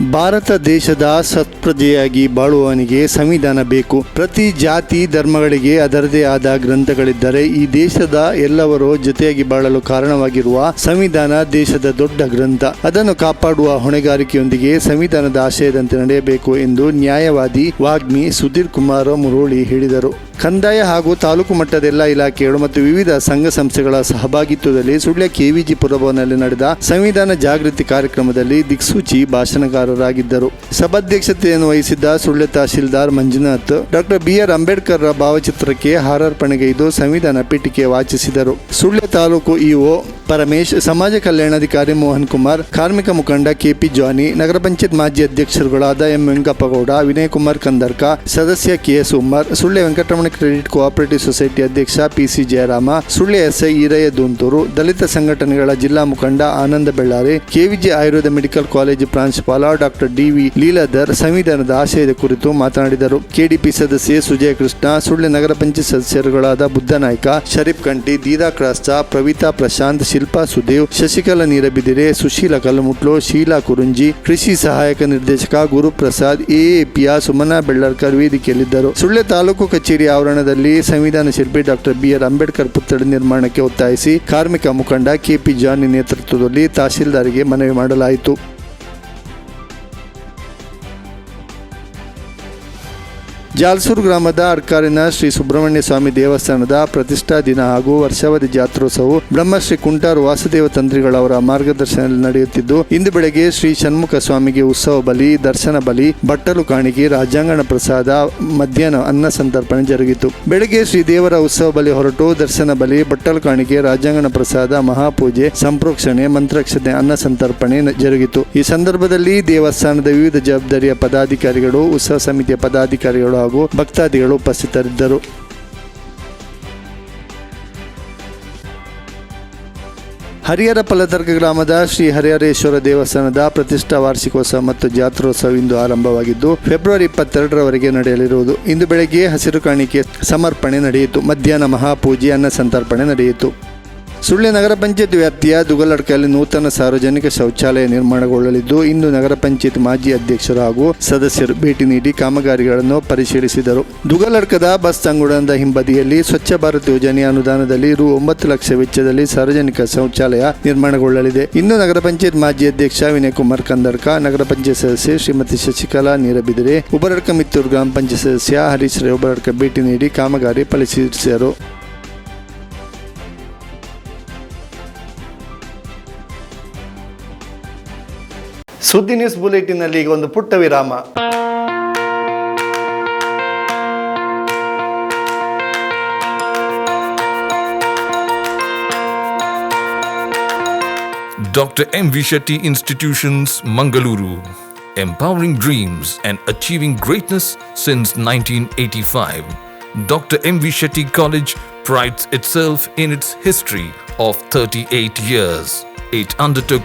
ಭಾರತ ದೇಶದ ಸತ್ಪ್ರಜೆಯಾಗಿ ಬಾಳುವವನಿಗೆ ಸಂವಿಧಾನ ಬೇಕು. ಪ್ರತಿ ಜಾತಿ ಧರ್ಮಗಳಿಗೆ ಅದರದೇ ಆದ ಗ್ರಂಥಗಳಿದ್ದರೆ ಈ ದೇಶದ ಎಲ್ಲವರು ಜೊತೆಯಾಗಿ ಬಾಳಲು ಕಾರಣವಾಗಿರುವ ಸಂವಿಧಾನ ದೇಶದ ದೊಡ್ಡ ಗ್ರಂಥ. ಅದನ್ನು ಕಾಪಾಡುವ ಹೊಣೆಗಾರಿಕೆಯೊಂದಿಗೆ ಸಂವಿಧಾನದ ಆಶಯದಂತೆ ನಡೆಯಬೇಕು ಎಂದು ನ್ಯಾಯವಾದಿ ವಾಗ್ಮಿ ಸುಧೀರ್ ಕುಮಾರ್ ಮುರೋಳಿ ಹೇಳಿದರು. ಕಂದಾಯ ಹಾಗೂ ತಾಲೂಕು ಮಟ್ಟದ ಎಲ್ಲ ಇಲಾಖೆಗಳು ಮತ್ತು ವಿವಿಧ ಸಂಘ ಸಂಸ್ಥೆಗಳ ಸಹಭಾಗಿತ್ವದಲ್ಲಿ ಸುಳ್ಯ ಕೆವಿಜಿ ಪುರಭವನದಲ್ಲಿ ನಡೆದ ಸಂವಿಧಾನ ಜಾಗೃತಿ ಕಾರ್ಯಕ್ರಮದಲ್ಲಿ ದಿಕ್ಸೂಚಿ ಭಾಷಣಕಾರರಾಗಿದ್ದರು ಸಭಾಧ್ಯಕ್ಷತೆಯನ್ನು ವಹಿಸಿದ್ದ Sullia tahsildar Manjunath, doctor B R Ambedkar ಭಾವಚಿತ್ರಕ್ಕೆ ಹಾರಾರ್ಪಣೆಗೈದು ಸಂವಿಧಾನ ಪೀಠಿಕೆ ವಾಚಿಸಿದರು. ಸುಳ್ಯ ತಾಲೂಕು ಇಒ ಪರಮೇಶ್, ಸಮಾಜ ಕಲ್ಯಾಣಾಧಿಕಾರಿ ಮೋಹನ್ ಕುಮಾರ್, ಕಾರ್ಮಿಕ ಮುಖಂಡ ಕೆಪಿ ಜಾನಿ, ನಗರ ಪಂಚಾಯತ್ ಮಾಜಿ ಅಧ್ಯಕ್ಷರುಗಳಾದ ಎಂ ವೆಂಕಪ್ಪಗೌಡ, ವಿನಯ್ ಕುಮಾರ್ ಕಂದರ್ಕ, ಸದಸ್ಯ KS Ummar, Sullia Venkataramana credit cooperative society ಅಧ್ಯಕ್ಷ ಪಿಸಿ ಜಯರಾಮ, ಸುಳ್ಯ ಎಸ್ಐ ಈರಯ್ಯ ದೂಂತೂರು, ದಲಿತ ಸಂಘಟನೆಗಳ ಜಿಲ್ಲಾ ಮುಖಂಡ Ananda Bellare KVG Ayurveda medical college ಪ್ರಾಂಶುಪಾಲ ಡಾಕ್ಟರ್ ಡಿವಿ ಲೀಲಾಧರ್ ಸಂವಿಧಾನದ ಆಶಯದ ಕುರಿತು ಮಾತನಾಡಿದರು. ಕೆಡಿಪಿ ಸದಸ್ಯೆ ಸುಜಯ ಕೃಷ್ಣ ಸುಳ್ಯ ನಗರ ಪಂಚಾಯತ್ ಸದಸ್ಯರುಗಳಾದ ಬುದ್ಧನಾಯ್ಕ, ಶರೀಫ್ ಕಂಠಿ, ದೀದಾ ಕ್ರಾಸ್ತ, ಪ್ರವೀತಾ ಪ್ರಶಾಂತ್ ಶಿಲ್ಪಾ ಸುದೇವ್, ಶಶಿಕಲಾ ನೀರಬಿದಿರೆ, ಸುಶೀಲ ಕಲ್ಮುಟ್ಲೋ, ಶೀಲಾ ಕುರುಂಜಿ, ಕೃಷಿ ಸಹಾಯಕ ನಿರ್ದೇಶಕ ಗುರುಪ್ರಸಾದ್, ಎಎಪಿಯ ಸುಮನಾ ಬೆಳ್ಳರ್ಕರ್ ವೇದಿಕೆಯಲ್ಲಿದ್ದರು. ಸುಳ್ಳೆ ತಾಲೂಕು ಕಚೇರಿ ಆವರಣದಲ್ಲಿ ಸಂವಿಧಾನ ಶಿಲ್ಪಿ ಡಾಕ್ಟರ್ ಬಿಆರ್ ಅಂಬೇಡ್ಕರ್ ಪುತ್ಥಳಿ ನಿರ್ಮಾಣಕ್ಕೆ ಒತ್ತಾಯಿಸಿ ಕಾರ್ಮಿಕ ಮುಖಂಡ ಕೆಪಿ ಜಾನಿ ನೇತೃತ್ವದಲ್ಲಿ ತಹಶೀಲ್ದಾರಿಗೆ ಮನವಿ ಮಾಡಲಾಯಿತು. ಜಾಲ್ಸೂರು ಗ್ರಾಮದ ಅಡ್ಕಾರಿನ ಶ್ರೀ ಸುಬ್ರಹ್ಮಣ್ಯ ಸ್ವಾಮಿ ದೇವಸ್ಥಾನದ ಪ್ರತಿಷ್ಠಾ ದಿನ ಹಾಗೂ ವರ್ಷಾವಧಿ ಜಾತ್ರೋತ್ಸವವು ಬ್ರಹ್ಮಶ್ರೀ ಕುಂಟಾರು ವಾಸುದೇವ ತಂತ್ರಿಗಳವರ ಮಾರ್ಗದರ್ಶನದಲ್ಲಿ ನಡೆಯುತ್ತಿದ್ದು, ಇಂದು ಬೆಳಗ್ಗೆ ಶ್ರೀ ಷಣ್ಮುಖ ಸ್ವಾಮಿಗೆ ಉತ್ಸವ ಬಲಿ, ದರ್ಶನ ಬಲಿ, ಬಟ್ಟಲು ಕಾಣಿಕೆ, ರಾಜಾಂಗಣ ಪ್ರಸಾದ, ಮಧ್ಯಾಹ್ನ ಅನ್ನ ಸಂತರ್ಪಣೆ ಜರುಗಿತು. ಬೆಳಗ್ಗೆ ಶ್ರೀ ದೇವರ ಉತ್ಸವ ಬಲಿ ಹೊರಟು, ದರ್ಶನ ಬಲಿ, ಬಟ್ಟಲು ಕಾಣಿಕೆ, ರಾಜಾಂಗಣ ಪ್ರಸಾದ, ಮಹಾಪೂಜೆ, ಸಂಪ್ರೋಕ್ಷಣೆ, ಮಂತ್ರಕ್ಷತೆ, ಅನ್ನ ಸಂತರ್ಪಣೆ ಜರುಗಿತು. ಈ ಸಂದರ್ಭದಲ್ಲಿ ದೇವಸ್ಥಾನದ ವಿವಿಧ ಜವಾಬ್ದಾರಿಯ ಪದಾಧಿಕಾರಿಗಳು, ಉತ್ಸವ ಸಮಿತಿಯ ಪದಾಧಿಕಾರಿಗಳು ಹಾಗೂ ಭಕ್ತಾದಿಗಳು ಉಪಸ್ಥಿತರಿದ್ದರು. ಹರಿಹರ ಫಲದರ್ಗ ಗ್ರಾಮದ ಶ್ರೀ ಹರಿಹರೇಶ್ವರ ದೇವಸ್ಥಾನದ ಪ್ರತಿಷ್ಠಾ ವಾರ್ಷಿಕೋತ್ಸವ ಮತ್ತು ಜಾತ್ರೋತ್ಸವ ಇಂದು ಆರಂಭವಾಗಿದ್ದು, ಫೆಬ್ರವರಿ ಇಪ್ಪತ್ತೆರಡರವರೆಗೆ ನಡೆಯಲಿರುವುದು. ಇಂದು ಬೆಳಗ್ಗೆ ಹಸಿರು ಕಾಣಿಕೆ ಸಮರ್ಪಣೆ ನಡೆಯಿತು. ಮಧ್ಯಾಹ್ನ ಮಹಾಪೂಜೆ, ಅನ್ನ ಸಂತರ್ಪಣೆ ನಡೆಯಿತು. ಸುಳ್ಯ ನಗರ ಪಂಚಾಯತ್ ವ್ಯಾಪ್ತಿಯ ದುಗಲಡ್ಕಲ್ಲಿ ನೂತನ ಸಾರ್ವಜನಿಕ ಶೌಚಾಲಯ ನಿರ್ಮಾಣಗೊಳ್ಳಲಿದ್ದು, ಇಂದು ನಗರ ಪಂಚಾಯತ್ ಮಾಜಿ ಅಧ್ಯಕ್ಷರು ಹಾಗೂ ಸದಸ್ಯರು ಭೇಟಿ ನೀಡಿ ಕಾಮಗಾರಿಗಳನ್ನು ಪರಿಶೀಲಿಸಿದರು. ದುಗಲಡ್ಕದ ಬಸ್ ತಂಗುಡದ ಹಿಂಬದಿಯಲ್ಲಿ ಸ್ವಚ್ಛ ಭಾರತ್ ಯೋಜನೆಯ ಅನುದಾನದಲ್ಲಿ ರು ಒಂಬತ್ತು ಲಕ್ಷ ವೆಚ್ಚದಲ್ಲಿ ಸಾರ್ವಜನಿಕ ಶೌಚಾಲಯ ನಿರ್ಮಾಣಗೊಳ್ಳಲಿದೆ. ಇನ್ನು ನಗರ ಪಂಚಾಯತ್ ಮಾಜಿ ಅಧ್ಯಕ್ಷ ವಿನಯ್ ಕುಮಾರ್ ಕಂದರ್ಕ, ನಗರ ಪಂಚಾಯತ್ ಸದಸ್ಯೆ ಶ್ರೀಮತಿ ಶಶಿಕಲಾ ನೀರಬಿದರೆ, ಉಬರಡ್ಕ ಮಿತ್ತೂರು ಗ್ರಾಮ ಪಂಚಾಯತ್ ಸದಸ್ಯ ಹರೀಶ್ ರೈ, ಉಬರಡ್ಕ ಭೇಟಿ ನೀಡಿ ಕಾಮಗಾರಿ ಪರಿಶೀಲಿಸಿದರು. ಸುದ್ದಿ ನ್ಯೂಸ್ ಬುಲೆಟಿನ್ನಲ್ಲಿ ಈಗ ಒಂದು ಪುಟ್ಟ ವಿರಾಮ Dr. M. V. Shetty Institutions, Mangaluru. Empowering dreams and achieving greatness since 1985. Dr. M. V. Shetty College prides itself in its history of 38 years. It undertook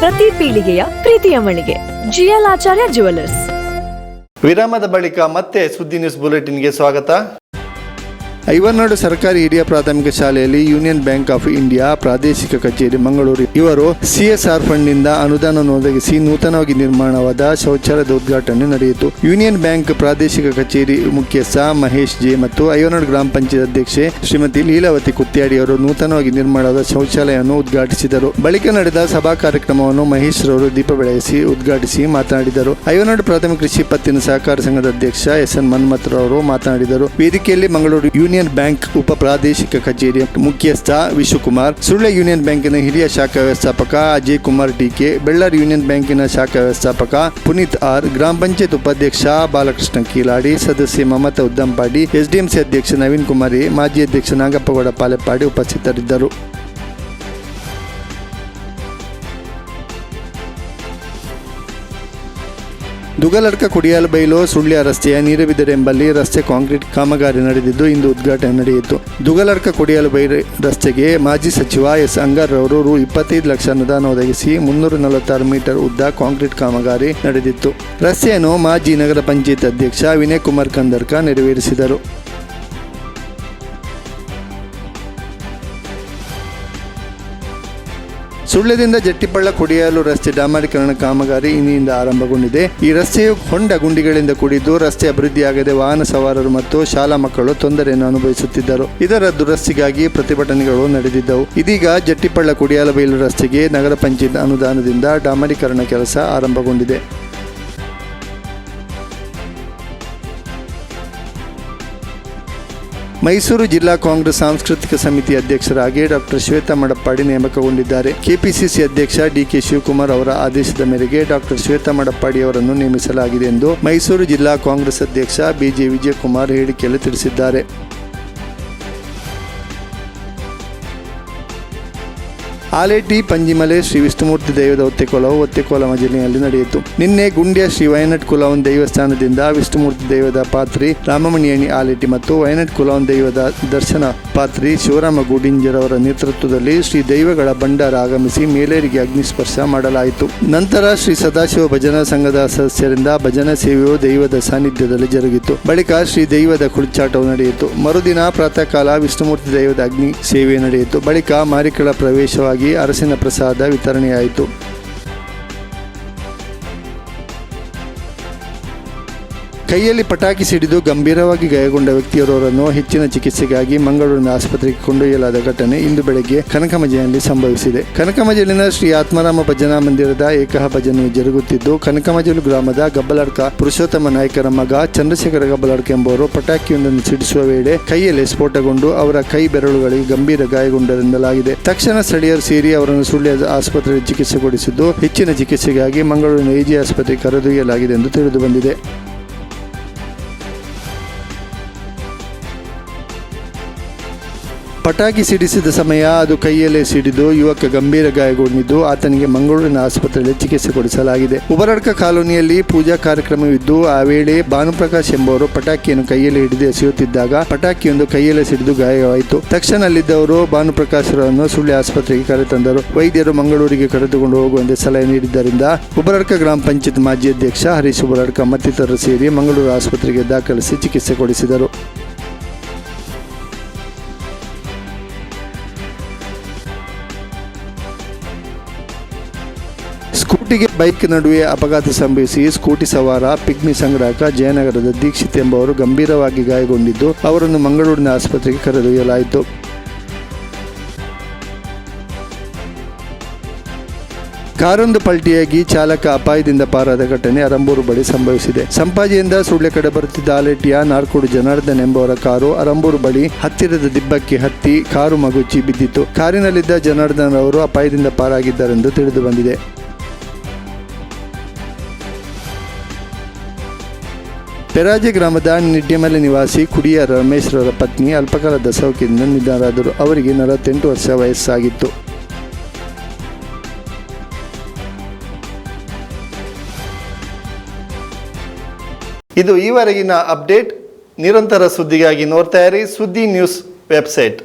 ಪ್ರತಿ ಪೀಳಿಗೆಯ ಪ್ರೀತಿಯ ಮಳಿಗೆ. ಜಿಎಲ್ ಆಚಾರ್ಯ ಜುವೆಲ್ಲರ್ಸ್ ವಿರಾಮದ ಬಳಿಕ ಮತ್ತೆ ಸುದ್ದಿ ನ್ಯೂಸ್ ಬುಲೆಟಿನ್ಗೆ ಸ್ವಾಗತ. ಐವರ್ನಾಡು ಸರ್ಕಾರಿ ಹಿರಿಯ ಪ್ರಾಥಮಿಕ ಶಾಲೆಯಲ್ಲಿ ಯೂನಿಯನ್ ಬ್ಯಾಂಕ್ ಆಫ್ ಇಂಡಿಯಾ ಪ್ರಾದೇಶಿಕ ಕಚೇರಿ, ಮಂಗಳೂರು. ಇವರು ಸಿಎಸ್ಆರ್ ಫಂಡ್ನಿಂದ ಅನುದಾನವನ್ನು ಒದಗಿಸಿ ನೂತನವಾಗಿ ನಿರ್ಮಾಣವಾದ ಶೌಚಾಲಯದ ಉದ್ಘಾಟನೆ ನಡೆಯಿತು. ಯೂನಿಯನ್ ಬ್ಯಾಂಕ್ ಪ್ರಾದೇಶಿಕ ಕಚೇರಿ ಮುಖ್ಯಸ್ಥ ಮಹೇಶ್ ಜೆ ಮತ್ತು ಐವರ್ನಾಡು ಗ್ರಾಮ ಪಂಚಾಯತ್ ಅಧ್ಯಕ್ಷೆ ಶ್ರೀಮತಿ ಲೀಲಾವತಿ ಕುತ್ಯಾಡಿ ಅವರು ನೂತನವಾಗಿ ನಿರ್ಮಾಣವಾದ ಶೌಚಾಲಯವನ್ನು ಉದ್ಘಾಟಿಸಿದರು. ಬಳಿಕ ನಡೆದ ಸಭಾ ಕಾರ್ಯಕ್ರಮವನ್ನು ಮಹೇಶ್ ರವರು ದೀಪ ಬೆಳಗಿಸಿ ಉದ್ಘಾಟಿಸಿ ಮಾತನಾಡಿದರು. ಐವನಾಡು ಪ್ರಾಥಮಿಕ ಕೃಷಿ ಪತ್ತಿನ ಸಹಕಾರ ಸಂಘದ ಅಧ್ಯಕ್ಷ ಎಸ್ ಎನ್ ಮನ್ಮಥ್ ರವರು ಮಾತನಾಡಿದರು. ವೇದಿಕೆಯಲ್ಲಿ ಮಂಗಳೂರು ಯೂನಿಯನ್ ಬ್ಯಾಂಕ್ ಉಪ ಪ್ರಾದೇಶಿಕ ಕಚೇರಿಯ ಮುಖ್ಯಸ್ಥ ವಿಶ್ವಕುಮಾರ್ ಸುಳ್ಯ ಯೂನಿಯನ್ ಬ್ಯಾಂಕಿನ ಹಿರಿಯ ಶಾಖಾ ವ್ಯವಸ್ಥಾಪಕ ಅಜಯ್ ಕುಮಾರ್ ಟಿಕೆ ಬೆಳ್ಳಾರಿ ಯೂನಿಯನ್ ಬ್ಯಾಂಕಿನ ಶಾಖಾ ವ್ಯವಸ್ಥಾಪಕ ಪುನೀತ್ ಆರ್, ಗ್ರಾಮ ಪಂಚಾಯತ್ ಉಪಾಧ್ಯಕ್ಷ ಬಾಲಕೃಷ್ಣ ಕೀಲಾಡಿ, ಸದಸ್ಯೆ ಮಮತಾ ಉದ್ದಂಪಾಡಿ ಎಸ್ಡಿಎಂಸಿ ಅಧ್ಯಕ್ಷ ನವೀನ್ ಕುಮಾರಿ, ಮಾಜಿ ಅಧ್ಯಕ್ಷ ನಾಗಪ್ಪಗೌಡ ಪಾಲೆಪ್ಪಾಡಿ ಉಪಸ್ಥಿತರಿದ್ದರು. ದುಗಲರ್ಕ ಕುಡಿಯಾಲು ಬೈಲು ಸುಳ್ಯ ರಸ್ತೆಯ ನೀರಬಿದರೆ ಎಂಬಲ್ಲಿ ರಸ್ತೆ ಕಾಂಕ್ರೀಟ್ ಕಾಮಗಾರಿ ನಡೆದಿದ್ದು ಇಂದು ಉದ್ಘಾಟನೆ ನಡೆಯಿತು. ದುಗಲಡ್ಕ ಕುಡಿಯಾಲು ಬೈಲು ರಸ್ತೆಗೆ ಮಾಜಿ ಸಚಿವ ಎಸ್ ಅಂಗರ್ ರವರು ರು ಇಪ್ಪತ್ತೈದು ಲಕ್ಷ ಅನುದಾನ ಒದಗಿಸಿ ಮುನ್ನೂರ ನಲವತ್ತಾರು ಮೀಟರ್ ಉದ್ದ ಕಾಂಕ್ರೀಟ್ ಕಾಮಗಾರಿ ನಡೆದಿತ್ತು. ರಸ್ತೆಯನ್ನು ಮಾಜಿ ನಗರ ಪಂಚಾಯತ್ ಅಧ್ಯಕ್ಷ ವಿನಯ್ ಕುಮಾರ್ ಕಂದರ್ಕ ನೆರವೇರಿಸಿದರು. ಸುಳ್ಯದಿಂದ ಜಟ್ಟಿಪಳ್ಳ ಕುಡಿಯಾಲು ರಸ್ತೆ ಡಾಮರೀಕರಣ ಕಾಮಗಾರಿ ಇಂದಿನಿಂದ ಆರಂಭಗೊಂಡಿದೆ. ಈ ರಸ್ತೆಯು ಹೊಂಡ ಗುಂಡಿಗಳಿಂದ ಕೂಡಿದ್ದು, ರಸ್ತೆ ಅಭಿವೃದ್ಧಿಯಾಗದೆ ವಾಹನ ಸವಾರರು ಮತ್ತು ಶಾಲಾ ಮಕ್ಕಳು ತೊಂದರೆಯನ್ನು ಅನುಭವಿಸುತ್ತಿದ್ದರು. ಇದರ ದುರಸ್ತಿಗಾಗಿ ಪ್ರತಿಭಟನೆಗಳು ನಡೆದಿದ್ದವು. ಇದೀಗ ಜಟ್ಟಿಪಳ್ಳ ಕುಡಿಯಾಲ ಬೈಲು ರಸ್ತೆಗೆ ನಗರ ಪಂಚಾಯತ್ ಅನುದಾನದಿಂದ ಡಾಮರೀಕರಣ ಕೆಲಸ ಆರಂಭಗೊಂಡಿದೆ. ಮೈಸೂರು ಜಿಲ್ಲಾ ಕಾಂಗ್ರೆಸ್ ಸಾಂಸ್ಕೃತಿಕ ಸಮಿತಿ ಅಧ್ಯಕ್ಷರಾಗಿ ಡಾಕ್ಟರ್ ಶ್ವೇತಾ ಮಡಪ್ಪಾಡಿ ನೇಮಕಗೊಂಡಿದ್ದಾರೆ. ಕೆಪಿಸಿಸಿ ಅಧ್ಯಕ್ಷ ಡಿಕೆ ಶಿವಕುಮಾರ್ ಅವರ ಆದೇಶದ ಮೇರೆಗೆ ಡಾಕ್ಟರ್ ಶ್ವೇತಾ ಮಡಪ್ಪಾಡಿ ಅವರನ್ನು ನೇಮಿಸಲಾಗಿದೆ ಎಂದು ಮೈಸೂರು ಜಿಲ್ಲಾ ಕಾಂಗ್ರೆಸ್ ಅಧ್ಯಕ್ಷ ಬಿಜೆ ವಿಜಯಕುಮಾರ್ ಹೇಳಿಕೆಯಲ್ಲಿ ತಿಳಿಸಿದ್ದಾರೆ. ಆಲೇಟಿ, ಪಂಜಿಮಲೆ, ಶ್ರೀ ವಿಷ್ಣುಮೂರ್ತಿ ದೈವದ ಒತ್ತೆಕೋಲವು ಒತ್ತೆಕೋಲಮ ಜಿಲ್ಲೆಯಲ್ಲಿ ನಡೆಯಿತು. ನಿನ್ನೆ ಗುಂಡ್ಯ ಶ್ರೀ ವಯನಟ್ ಕುಲವನ್ ದೇವಸ್ಥಾನದಿಂದ ವಿಷ್ಣುಮೂರ್ತಿ ದೈವದ ಪಾತ್ರಿ, ರಾಮಮಣಿಯಣಿ ಆಲೇಟಿ ಮತ್ತು ವಯನಟ್ ಕುಲವನ್ ದೈವದ ದರ್ಶನ ಪಾತ್ರಿ ಶಿವರಾಮ ಗೂಡಿಂಜರವರ ನೇತೃತ್ವದಲ್ಲಿ ಶ್ರೀ ದೈವಗಳ ಭಂಡಾರ ಆಗಮಿಸಿ ಮೇಲೇರಿಗೆ ಅಗ್ನಿಸ್ಪರ್ಶ ಮಾಡಲಾಯಿತು. ನಂತರ ಶ್ರೀ ಸದಾಶಿವ ಭಜನಾ ಸಂಘದ ಸದಸ್ಯರಿಂದ ಭಜನಾ ಸೇವೆಯು ದೈವದ ಸಾನ್ನಿಧ್ಯದಲ್ಲಿ ಜರುಗಿತು. ಬಳಿಕ ಶ್ರೀ ದೈವದ ಕುಳಿಚಾಟವು ನಡೆಯಿತು. ಮರುದಿನ ಪ್ರಾತಃ ಕಾಲ ವಿಷ್ಣುಮೂರ್ತಿ ದೈವದ ಅಗ್ನಿ ಸೇವೆ ನಡೆಯಿತು. ಬಳಿಕ ಮಾರಿಕಳ ಪ್ರವೇಶವಾಗಿ ಅರಸಿನ ಪ್ರಸಾದ ವಿತರಣೆಯಾಯಿತು. ಕೈಯಲ್ಲಿ ಪಟಾಕಿ ಸಿಡಿದು ಗಂಭೀರವಾಗಿ ಗಾಯಗೊಂಡ ವ್ಯಕ್ತಿಯವರನ್ನು ಹೆಚ್ಚಿನ ಚಿಕಿತ್ಸೆಗಾಗಿ ಮಂಗಳೂರಿನ ಆಸ್ಪತ್ರೆಗೆ ಕೊಂಡೊಯ್ಯಲಾದ ಘಟನೆ ಇಂದು ಬೆಳಗ್ಗೆ ಕನಕಮಜೆಯಲ್ಲಿ ಸಂಭವಿಸಿದೆ. ಕನಕಮಜಲಿನ ಶ್ರೀ ಆತ್ಮರಾಮ ಭಜನಾ ಮಂದಿರದ ಏಕಹ ಭಜನೆ ಜರುಗುತ್ತಿದ್ದು ಕನಕಮಜಲು ಗ್ರಾಮದ ಗಬ್ಬಲಡ್ಕ ಪುರುಷೋತ್ತಮ ನಾಯಕರ ಮಗ ಚಂದ್ರಶೇಖರ ಗಬ್ಬಲಡ್ಕ ಎಂಬುವರು ಪಟಾಕಿಯೊಂದನ್ನು ಸಿಡಿಸುವ ವೇಳೆ ಕೈಯಲ್ಲಿ ಸ್ಫೋಟಗೊಂಡು ಅವರ ಕೈ ಬೆರಳುಗಳಿಗೆ ಗಂಭೀರ ಗಾಯಗೊಂಡರೆಂದಲಾಗಿದೆ ತಕ್ಷಣ ಸ್ಥಳೀಯರು ಸೇರಿ ಅವರನ್ನು ಸುಳ್ಯ ಆಸ್ಪತ್ರೆಯಲ್ಲಿ ಚಿಕಿತ್ಸೆ ಕೊಡಿಸಿದ್ದು ಹೆಚ್ಚಿನ ಚಿಕಿತ್ಸೆಗಾಗಿ ಮಂಗಳೂರಿನ ಎಜಿ ಆಸ್ಪತ್ರೆಗೆ ಕರೆದೊಯ್ಯಲಾಗಿದೆ ಎಂದು ತಿಳಿದು ಪಟಾಕಿ ಸಿಡಿಸಿದ ಸಮಯ ಅದು ಕೈಯಲ್ಲೇ ಸಿಡಿದು ಯುವಕ ಗಂಭೀರ ಗಾಯಗೊಂಡಿದ್ದು, ಆತನಿಗೆ ಮಂಗಳೂರಿನ ಆಸ್ಪತ್ರೆಯಲ್ಲಿ ಚಿಕಿತ್ಸೆ ಕೊಡಿಸಲಾಗಿದೆ. ಉಬರಡ್ಕ ಕಾಲೋನಿಯಲ್ಲಿ ಪೂಜಾ ಕಾರ್ಯಕ್ರಮವಿದ್ದು, ಆ ವೇಳೆ ಭಾನುಪ್ರಕಾಶ್ ಎಂಬುವರು ಪಟಾಕಿಯನ್ನು ಕೈಯಲ್ಲಿ ಹಿಡಿದು ಎಸೆಯುತ್ತಿದ್ದಾಗ ಪಟಾಕಿಯೊಂದು ಕೈಯಲ್ಲೇ ಸಿಡಿದು ಗಾಯವಾಯಿತು. ತಕ್ಷಣ ಅಲ್ಲಿದ್ದವರು ಭಾನುಪ್ರಕಾಶ್ರನ್ನು ಸುಳ್ಳಿ ಆಸ್ಪತ್ರೆಗೆ ಕರೆತಂದರು. ವೈದ್ಯರು ಮಂಗಳೂರಿಗೆ ಕರೆದುಕೊಂಡು ಹೋಗುವಂತೆ ಸಲಹೆ ನೀಡಿದ್ದರಿಂದ ಉಬರಡ್ಕ ಗ್ರಾಮ ಪಂಚಾಯತ್ ಮಾಜಿ ಅಧ್ಯಕ್ಷ ಹರೀಶ್ ಉಬರಡ್ಕ ಮತ್ತಿತರರು ಸೇರಿ ಮಂಗಳೂರು ಆಸ್ಪತ್ರೆಗೆ ದಾಖಲಿಸಿ ಚಿಕಿತ್ಸೆ ಕೊಡಿಸಿದರು. ಸ್ಕೂಟಿಗೆ ಬೈಕ್ ನಡುವೆ ಅಪಘಾತ ಸಂಭವಿಸಿ ಸ್ಕೂಟಿ ಸವಾರ, ಪಿಗ್ಮಿ ಸಂಗ್ರಾಹಕ, ಜಯನಗರದ ದೀಕ್ಷಿತ್ ಎಂಬುವರು ಗಂಭೀರವಾಗಿ ಗಾಯಗೊಂಡಿದ್ದು, ಅವರನ್ನು ಮಂಗಳೂರಿನ ಆಸ್ಪತ್ರೆಗೆ ಕರೆದೊಯ್ಯಲಾಯಿತು. ಕಾರೊಂದು ಪಲ್ಟಿಯಾಗಿ ಚಾಲಕ ಅಪಾಯದಿಂದ ಪಾರಾದ ಘಟನೆ ಅರಂಬೂರು ಬಳಿ ಸಂಭವಿಸಿದೆ. ಸಂಪಾಜಿಯಿಂದ ಸುಳ್ಳೆ ಕಡೆ ಬರುತ್ತಿದ್ದ ಆಲೇಟಿಯ, ನಾರ್ಕೋಡು ಜನಾರ್ದನ್ ಎಂಬುವರ ಕಾರು ಅರಂಬೂರು ಬಳಿ ಹತ್ತಿರದ ದಿಬ್ಬಕ್ಕೆ ಹತ್ತಿ ಕಾರು ಮಗುಚಿ ಬಿದ್ದಿತ್ತು. ಕಾರಿನಲ್ಲಿದ್ದ ಜನಾರ್ದನ್ ಅವರು ಅಪಾಯದಿಂದ ಪಾರಾಗಿದ್ದರೆಂದು ತಿಳಿದು ಬಂದಿದೆ. ಪೆರಾಜೆ ಗ್ರಾಮದ ನಿಡ್ಡೆಮಲೆ ನಿವಾಸಿ ಕುಡಿಯ ರಮೇಶ್ವರರ ಪತ್ನಿ ಅಲ್ಪಕಾಲದ ಸೌಖ್ಯದಿಂದ ನಿಧನರಾದರು. ಅವರಿಗೆ ನಲವತ್ತೆಂಟು ವರ್ಷ ವಯಸ್ಸಾಗಿತ್ತು. ಇದು ಈವರೆಗಿನ ಅಪ್ಡೇಟ್. ನಿರಂತರ ಸುದ್ದಿಗಾಗಿ ನೋಡ್ತಾ ಇರಿ ಸುದ್ದಿ ನ್ಯೂಸ್ ವೆಬ್ಸೈಟ್.